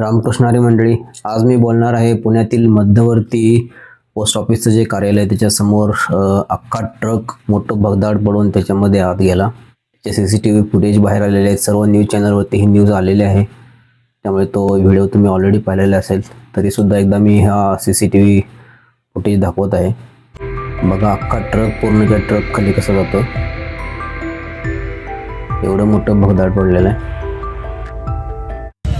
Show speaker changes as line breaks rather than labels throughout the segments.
रामकृष्णारी मंडळी आज मी बोलणार आहे पुण्यातील मध्यवर्ती पोस्ट ऑफिसचं जे कार्यालय त्याच्यासमोर अख्खा ट्रक मोठं भगदाड पडून त्याच्यामध्ये आत गेला. त्याचे C C T V footage बाहेर आलेले आहेत. सर्व न्यूज चॅनलवरती ही न्यूज आलेली आहे. त्यामुळे तो व्हिडिओ तुम्ही ऑलरेडी पाहिलेला असेल. तरीसुद्धा एकदा मी हा C C T V footage दाखवत आहे. बघा अख्खा ट्रक पूर्णच्या ट्रक खाली कसा जातो एवढं मोठं भगदाड पडलेलं आहे.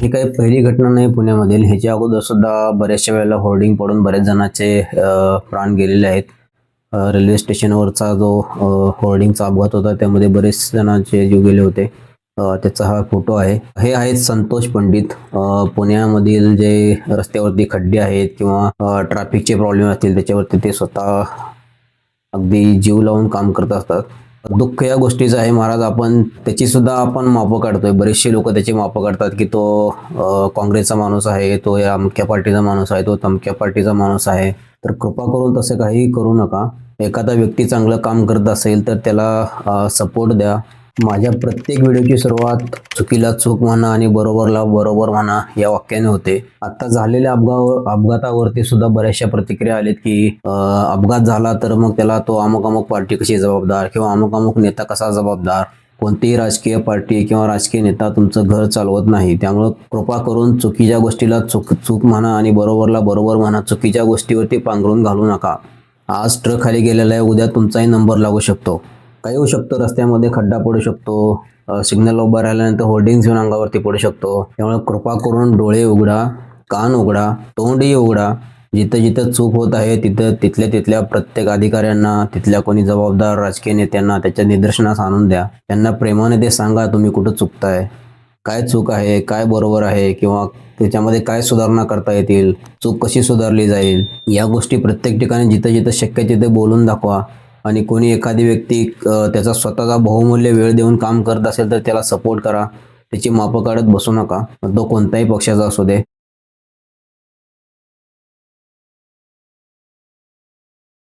ही काही पहिली घटना नाही पुण्यामधील. ह्याच्या अगोदर सुद्धा बऱ्याचशा वेळेला होर्डिंग पडून बऱ्याच जणांचे प्राण गेलेले आहेत. रेल्वे स्टेशनवरचा जो होर्डिंगचा अपघात होता त्यामध्ये बरेच जणांचे जीव गेले होते. त्याचा हा फोटो आहे. हे आहेत संतोष पंडित. पुण्यामधील जे रस्त्यावरती खड्डे आहेत किंवा ट्रॅफिकचे प्रॉब्लेम असतील त्याच्यावरती ते स्वतः अगदी जीव लावून काम करत असतात. दुःख या गोष्टीचं आहे महाराज. आपण त्याची सुद्धा आपण मापं काढतोय. बरेचसे लोक त्याची मापं काढतात की तो काँग्रेसचा माणूस आहे तो या अमक्या पार्टीचा माणूस आहे तो तमक्या पार्टीचा माणूस आहे. तर कृपा करून तसं काही करू नका. एखादा व्यक्ती चांगलं काम करत असेल तर त्याला सपोर्ट द्या. माझ्या प्रत्येक व्हिडिओची सुरुवात चुकीला चूक म्हणा आणि बरोबरला बरोबर म्हणा या वाक्याने होते. आता झालेल्या अपघा अपघातावरती सुद्धा बऱ्याचशा प्रतिक्रिया आलेत की अपघात झाला तर मग त्याला तो अमुक अमुक पार्टी कशी जबाबदार किंवा अमुक अमुक नेता कसा जबाबदार? कोणतीही राजकीय पार्टी किंवा राजकीय नेता तुमचं घर चालवत नाही. त्यामुळं कृपा करून चुकीच्या गोष्टीला चूक चूक म्हणा आणि बरोबरला बरोबर म्हणा. चुकीच्या गोष्टीवरती पांघरून घालू नका. आज ट्रक खाली गेलेला आहे उद्या तुमचाही नंबर लागू शकतो. काही होऊ शकतं? रस्त्यामध्ये खड्डा पडू शकतो. सिग्नल उभा राहिल्यानंतर होर्डिंग्स घेऊन अंगावरती पडू शकतो. त्यामुळे कृपा करून डोळे उघडा कान उघडा तोंडही उघडा. जिथं जिथं चूक होत आहे तिथं तिथल्या तिथल्या प्रत्येक अधिकाऱ्यांना तिथल्या कोणी जबाबदार राजकीय नेत्यांना त्याच्या निदर्शनास आणून द्या. त्यांना प्रेमाने ते सांगा तुम्ही कुठं चुकताय? काय चूक आहे? काय बरोबर आहे? किंवा त्याच्यामध्ये काय सुधारणा करता येतील? चूक कशी सुधारली जाईल? या गोष्टी प्रत्येक ठिकाणी जिथं जिथं शक्य तिथे बोलून दाखवा. आणि कोणी एखादी व्यक्ती त्याचा स्वतःचा बहुमूल्य वेळ देऊन काम करत असेल तर त्याला सपोर्ट करा. त्याची मापं काढत बसू नका. तो कोणत्याही पक्षाचा असू दे.